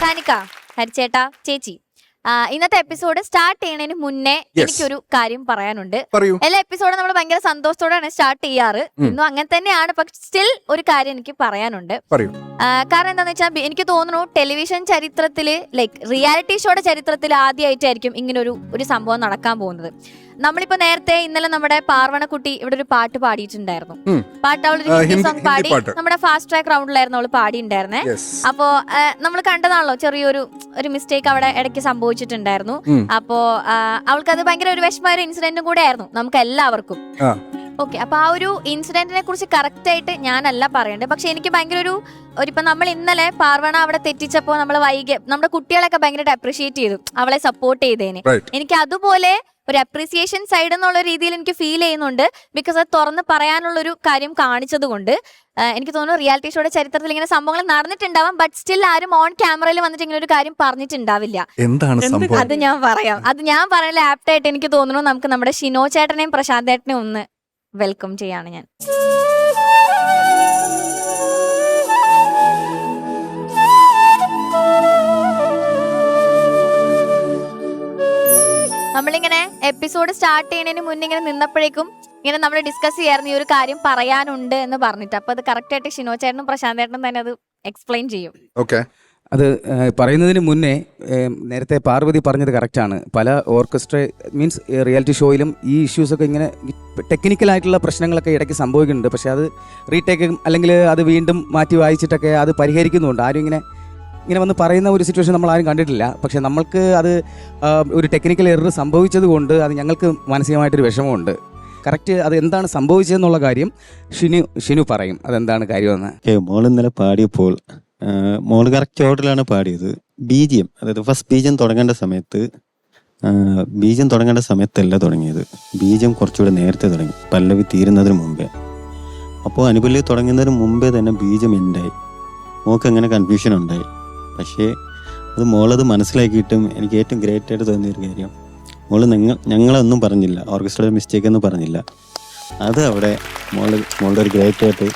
ഷാനിക്ക ഹരിച്ചേട്ടാ ചേച്ചി. ആ, ഇന്നത്തെ എപ്പിസോഡ് സ്റ്റാർട്ട് ചെയ്യുന്നതിന് മുന്നേ Yes. എനിക്കൊരു കാര്യം പറയാനുണ്ട്. പറയൂ. എല്ലാ എപ്പിസോഡും നമ്മൾ ഭയങ്കര സന്തോഷത്തോടെയാണ് സ്റ്റാർട്ട് ചെയ്യാറ്. ഉം. ഇന്നും അങ്ങനെ തന്നെയാണ്. പക്ഷെ സ്റ്റിൽ ഒരു കാര്യം എനിക്ക് പറയാനുണ്ട്. പറയൂ. ആ, കാരണം എന്താന്ന് വെച്ചാൽ എനിക്ക് തോന്നുന്നു ടെലിവിഷൻ ചരിത്രത്തിൽ ലൈക് റിയാലിറ്റി ഷോയുടെ ചരിത്രത്തിൽ ആദ്യമായിട്ടായിരിക്കും ഇങ്ങനെ ഒരു ഒരു സംഭവം നടക്കാൻ പോകുന്നത്. നമ്മളിപ്പോ നേരത്തെ ഇന്നലെ നമ്മുടെ പാർവണക്കുട്ടി ഇവിടെ ഒരു പാട്ട് പാടിയിട്ടുണ്ടായിരുന്നു. പാട്ട് അവളൊരു ഹിന്ദി സോങ് പാടി നമ്മുടെ ഫാസ്റ്റ് ട്രാക്ക് റൗണ്ടിലായിരുന്നു അവൾ പാടിയിട്ടുണ്ടായിരുന്നേ. അപ്പോ നമ്മൾ കണ്ടതാണല്ലോ ചെറിയൊരു ഒരു മിസ്റ്റേക്ക് അവിടെ ഇടയ്ക്ക് സംഭവിച്ചിട്ടുണ്ടായിരുന്നു. അപ്പോ അവൾക്ക് അത് ഭയങ്കര ഒരു വിഷമമായ ഒരു ഇൻസിഡന്റും കൂടെ ആയിരുന്നു നമുക്ക് എല്ലാവർക്കും. ഓക്കെ അപ്പൊ ആ ഒരു ഇൻസിഡന്റിനെ കുറിച്ച് കറക്റ്റ് ആയിട്ട് ഞാനല്ല പറയണ്ടേ പക്ഷെ എനിക്ക് ഭയങ്കര ഒരു ഇപ്പൊ നമ്മൾ ഇന്നലെ പാർവണ അവിടെ തെറ്റിച്ചപ്പോ നമ്മൾ വൈകി നമ്മുടെ കുട്ടികളൊക്കെ ഭയങ്കരമായിട്ട് അപ്രീഷിയേറ്റ് ചെയ്തു അവളെ സപ്പോർട്ട് ചെയ്തേനെ. എനിക്ക് അതുപോലെ ഒരു അപ്രീസിയേഷൻ സൈഡ് എന്നുള്ള രീതിയിൽ എനിക്ക് ഫീൽ ചെയ്യുന്നുണ്ട്. ബിക്കോസ് അത് തുറന്ന് പറയാനുള്ള ഒരു കാര്യം കാണിച്ചത് കൊണ്ട് എനിക്ക് തോന്നുന്നു റിയാലിറ്റി ഷോയുടെ ചരിത്രത്തിൽ ഇങ്ങനെ സംഭവങ്ങൾ നടന്നിട്ടുണ്ടാവാം ബട്ട് സ്റ്റിൽ ആരും ഓൺ ക്യാമറയിൽ വന്നിട്ട് ഇങ്ങനെ ഒരു കാര്യം പറഞ്ഞിട്ടുണ്ടാവില്ല. എന്താണ് സംഭവം? അത് ഞാൻ പറയാം. അത് ഞാൻ പറയാൻ ആപ്റ്റായിട്ട് എനിക്ക് തോന്നുന്നു നമുക്ക് നമ്മുടെ ഷിനോ ചേട്ടനെയും പ്രശാന്ത് ചേട്ടനെയും ഒന്ന് വെൽക്കം ചെയ്യാണ് ഞാൻ. നമ്മളിങ്ങനെ എപ്പിസോഡ് സ്റ്റാർട്ട് ചെയ്യുന്നതിന് മുന്നേ ഇങ്ങനെ നിന്നപ്പോഴേക്കും ഇങ്ങനെ നമ്മൾ ഡിസ്കസ് ചെയ്യായിരുന്നു ഈ ഒരു കാര്യം പറയാനുണ്ട് എന്ന് പറഞ്ഞിട്ട്. അപ്പൊ അത് കറക്റ്റ് ആയിട്ട് ഷിനോ ചേട്ടനും പ്രശാന്ത് ചേട്ടനും തന്നെ അത് എക്സ്പ്ലെയിൻ ചെയ്യും. ഓക്കെ അത് പറയുന്നതിന് മുന്നേ നേരത്തെ പാർവതി പറഞ്ഞത് കറക്റ്റാണ് പല ഓർക്കസ്ട്ര മീൻസ് റിയാലിറ്റി ഷോയിലും ഈ ഇഷ്യൂസൊക്കെ ഇങ്ങനെ ടെക്നിക്കലായിട്ടുള്ള പ്രശ്നങ്ങളൊക്കെ ഇടയ്ക്ക് സംഭവിക്കുന്നുണ്ട്. പക്ഷേ അത് റീടേക്ക് അല്ലെങ്കിൽ അത് വീണ്ടും മാറ്റി വായിച്ചിട്ടൊക്കെ അത് പരിഹരിക്കുന്നുണ്ട്. ആരും ഇങ്ങനെ ഇങ്ങനെ വന്ന് പറയുന്ന ഒരു സിറ്റുവേഷൻ നമ്മൾ ആരും കണ്ടിട്ടില്ല. പക്ഷേ നമ്മൾക്ക് അത് ഒരു ടെക്നിക്കൽ എറർ സംഭവിച്ചത് കൊണ്ട് അത് ഞങ്ങൾക്ക് മാനസികമായിട്ടൊരു വിഷമമുണ്ട്. കറക്റ്റ് അത് എന്താണ് സംഭവിച്ചതെന്നുള്ള കാര്യം ഷിനു ഷിനു പറയും. അതെന്താണ് കാര്യമെന്ന്? മോൾ ഇന്നലെ പാടിയപ്പോൾ മോൾ കറക്റ്റ് ഓർഡറിലാണ് പാടിയത്. ബീജിയം അതായത് ഫസ്റ്റ് ബീജം തുടങ്ങേണ്ട സമയത്ത് ബീജം തുടങ്ങേണ്ട സമയത്തല്ല തുടങ്ങിയത്. ബീജം കുറച്ചുകൂടെ നേരത്തെ തുടങ്ങി പല്ലവി തീരുന്നതിന് മുമ്പേ. അപ്പോൾ അനുപല്ലി തുടങ്ങുന്നതിന് മുമ്പേ തന്നെ ബീജം എൻഡായി മോൾക്ക് അങ്ങനെ കൺഫ്യൂഷൻ ഉണ്ടായി? പക്ഷേ അത് മോളത് മനസ്സിലാക്കിയിട്ടും എനിക്ക് ഏറ്റവും ഗ്രേറ്റ് ആയിട്ട് തോന്നിയ ഒരു കാര്യം. മോൾ നിങ്ങൾ ഞങ്ങളൊന്നും പറഞ്ഞില്ല. ഓർക്കസ്ട്രയുടെ മിസ്റ്റേക്ക് ഒന്നും പറഞ്ഞില്ല. അത് അവിടെ മോൾ മോളുടെ ഒരു ഗ്രേറ്റ് ആയിട്ട്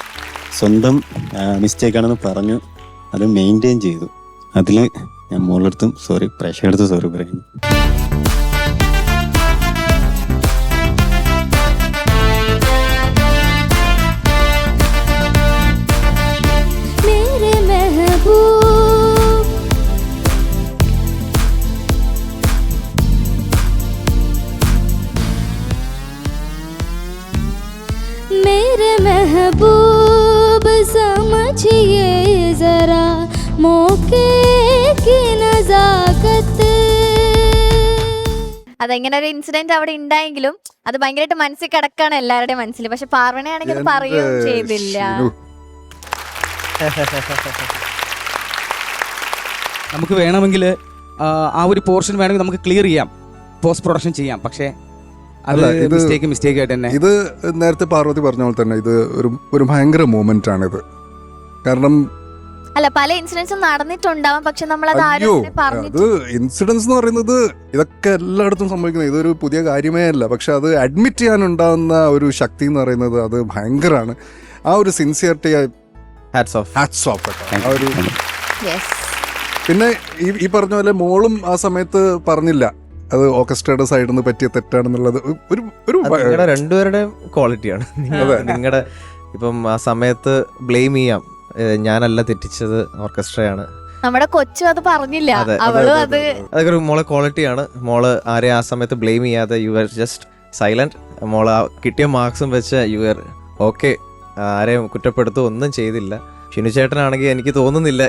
സ്വന്തം മിസ്റ്റേക്കാണെന്ന് പറഞ്ഞു. അത് മെയിന്റെയിൻ ചെയ്തു. അതിൽ ഞാൻ മോളെടുത്തും സോറി പ്രേക്ഷകടുത്തും സോറി പറയുന്നു. महबूब समझिए जरा मौके की नजाकत അതെങ്ങനെ ഒരു ഇൻസിഡന്റ് അവിടെ ഉണ്ടായെങ്കിലും അത് ഭയങ്കരമായിട്ട് മനസ്സിൽ കിടക്കാണ് എല്ലാവരുടെയും മനസ്സിൽ പക്ഷെ പാർവണയാണെങ്കിൽ അത് പറയുകയും ചെയ്തില്ല നമുക്ക് വേണമെങ്കിൽ ആ ഒരു പോർഷൻ വേണമെങ്കിൽ നമുക്ക് ക്ലിയർ ചെയ്യാം പോസ്റ്റ് പ്രൊഡക്ഷൻ ചെയ്യാം പക്ഷേ അത് അല്ല, ഇത് മിസ്റ്റേക്ക് മിസ്റ്റേക്ക് ആയിട്ട് തന്നെ. ഇത് നേരത്തെ പാർവതി പറഞ്ഞ പോലെ തന്നെ ഇത് ഒരു ഒരു ഭയങ്കര മൂമെന്റ് ഇത് കാരണം അല്ല പല ഇൻസിഡൻസും നടന്നിട്ടുണ്ടാവും പക്ഷെ നമ്മൾ അത് അയ്യോ അത് ഇൻസിഡൻസ് എന്ന് പറയുന്നത് ഇതൊക്കെ എല്ലായിടത്തും സംഭവിക്കുന്നത്. ഇതൊരു പുതിയ കാര്യമേ അല്ല. പക്ഷെ അത് അഡ്മിറ്റ് ചെയ്യാനുണ്ടാകുന്ന ഒരു ശക്തി എന്ന് പറയുന്നത് അത് ഭയങ്കരമാണ്. ആ ഒരു sincerity hats off hats off ആ ഒരു യെസ് പിന്നെ ഈ ഈ പറഞ്ഞ പോലെ മോളും ആ സമയത്ത് പറഞ്ഞില്ല. അത് ഓർക്കസ്ട്രയുടെ സൈഡിൽ നിന്ന് പറ്റിയ തെറ്റാണെന്നുള്ളത് ഒരു ഒരു നിങ്ങളുടെ രണ്ടുപേരുടെയും ക്വാളിറ്റിയാണ്. നിങ്ങളുടെ ഇപ്പം ആ സമയത്ത് ബ്ലെയിം ചെയ്യാം. ഞാനല്ല തെറ്റിച്ചത് ഓർക്കസ്ട്രയാണ്. നമ്മുടെ കൊച്ചു അത് പറഞ്ഞില്ല. അവളും അത് അതെ, അതെ. അതൊക്കെ ഒരു മോളെ ക്വാളിറ്റിയാണ് മോൾ ആരെ ആ സമയത്ത് ബ്ലെയിം ചെയ്യാതെ യു ആർ ജസ്റ്റ് സൈലന്റ് മോൾ ആ കിട്ടിയ മാർക്സും വെച്ച് യു ആർ ഓക്കെ ആരെയും കുറ്റപ്പെടുത്തുക ഒന്നും ചെയ്തില്ല. ഷിനു ചേട്ടനാണെങ്കിൽ എനിക്ക് തോന്നുന്നില്ല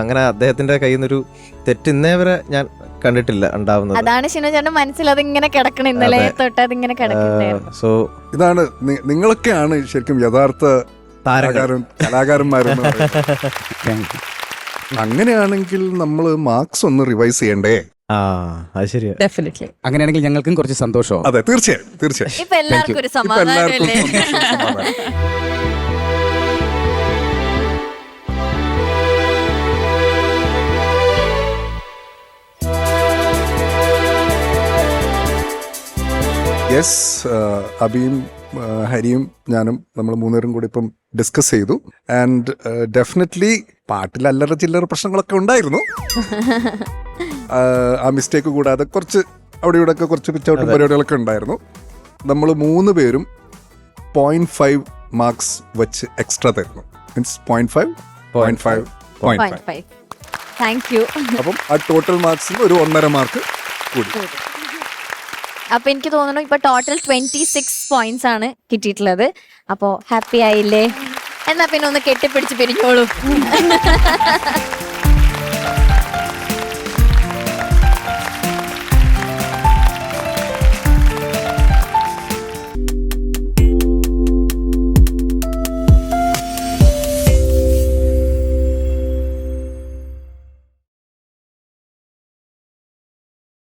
അങ്ങനെ അദ്ദേഹത്തിന്റെ കയ്യിൽ നിന്നൊരു തെറ്റ് ഇന്നേ വരെ ഞാൻ കണ്ടിട്ടില്ല ഉണ്ടാവുന്നത്. അതാണ് ഷിനു ചേട്ടൻ മനസ്സിൽ അത് ഇങ്ങനെ കിടക്കണം ഇന്നലെ. തൊട്ട് അതിങ്ങനെ സോ ഇതാണ് നിങ്ങളൊക്കെയാണ് ശരിക്കും യഥാർത്ഥ കലാകാരന്മാരെന്ന് പറയുന്നത്. Thank you. അങ്ങനെയാണെങ്കിൽ നമ്മൾ മാർക്സ് ഒന്ന് റിവൈസ് ചെയ്യണ്ടേ? ആ അത് ശരിയാ. ഡെഫിനറ്റ്ലി അങ്ങനെയാണെങ്കിൽ ഞങ്ങൾക്കും കുറച്ച് സന്തോഷം അതെ തീർച്ചയായും തീർച്ചയായും. ഇപ്പൊ എല്ലാവർക്കും യെസ് അബിയും ഹരിയും ഞാനും നമ്മൾ മൂന്നുപേരും കൂടി ഇപ്പം ഡിസ്കസ് ചെയ്തു. ആൻഡ് ഡെഫിനറ്റ്ലി പാട്ടിൽ അല്ലറ ചില്ലറ പ്രശ്നങ്ങളൊക്കെ ഉണ്ടായിരുന്നു. ആ മിസ്റ്റേക്ക് കൂടാതെ കുറച്ച് അവിടെ ഇവിടെ ഒക്കെ കുറച്ച് പിച്ചൗട്ടും പരിപാടികളൊക്കെ ഉണ്ടായിരുന്നു. നമ്മൾ മൂന്ന് പേരും പോയിന്റ് ഫൈവ് മാർക്സ് വെച്ച് എക്സ്ട്രാ തരുന്നു. Means point five point five point five five thank you അപ്പം ആ ടോട്ടൽ മാർക്സിൽ ഒരു ഒന്നര മാർക്ക് കൂടി. അപ്പൊ എനിക്ക് തോന്നുന്നു ഇപ്പൊ ടോട്ടൽ ട്വന്റി സിക്സ് പോയിന്റ്സ് ആണ് കിട്ടിയിട്ടുള്ളത്. അപ്പോ ഹാപ്പി ആയില്ലേ? എന്നാ പിന്നെ ഒന്ന് കെട്ടിപ്പിടിച്ച് പിരിഞ്ഞോളൂ.